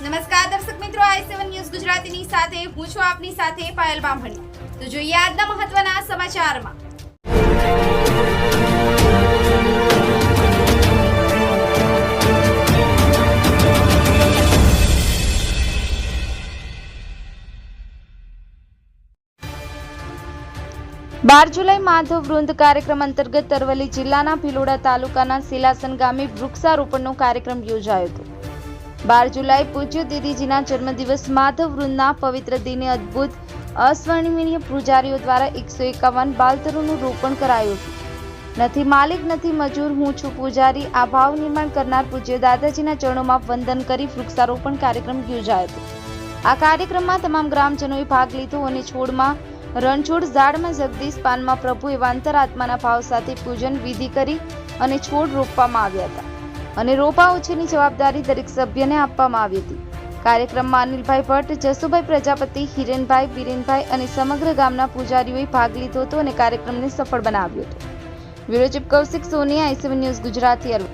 નમસ્કાર દર્શક મિત્રો, આઈ સેવન ન્યૂઝ ગુજરાતીની સાથે, હું છું આપની સાથે પાયલ બામણી. તો જોઈએ આજના મહત્વના સમાચારમાં. બાર જુલાઈ માધવ વૃંદ કાર્યક્રમ અંતર્ગત અરવલ્લી જિલ્લાના ભિલોડા તાલુકાના સિલાસન ગામે વૃક્ષારોપણનો કાર્યક્રમ યોજાયો હતો. બાર જુલાઈ પૂજ્ય દીદીજીના જન્મદિવસ માધવ વૃંદના પવિત્ર દિને અદ્ભુત અસ્વર્ણિમીય પૂજારીઓ દ્વારા એકસો એકાવન બાલતરોનું રોપણ કરાયું નથી માલિક, નથી મજૂર, હું છું પૂજારી. આ ભાવ નિર્માણ કરનાર પૂજ્ય દાદાજીના ચરણોમાં વંદન કરી વૃક્ષારોપણ કાર્યક્રમ યોજાયો હતો. આ કાર્યક્રમમાં તમામ ગ્રામજનોએ ભાગ લીધો અને છોડમાં રણછોડ ઝાડમાં જગદીશ પાનમાં પ્રભુ એવા અંતરાત્માના ભાવ સાથે પૂજન વિધિ કરી અને છોડ રોપવામાં આવ્યા હતા. અને રોપા ઉછેરની જવાબદારી દરેક સભ્યને આપવામાં આવી હતી. કાર્યક્રમમાં અનિલભાઈ ભટ્ટ, જસુભાઈ પ્રજાપતિ, હિરેનભાઈ બિરેનભાઈ અને સમગ્ર ગામના પૂજારીઓએ ભાગ લીધો હતો અને કાર્યક્રમને સફળ બનાવ્યો હતો. Bureau chief Kaushik Soni I news Gujarati Aravalli.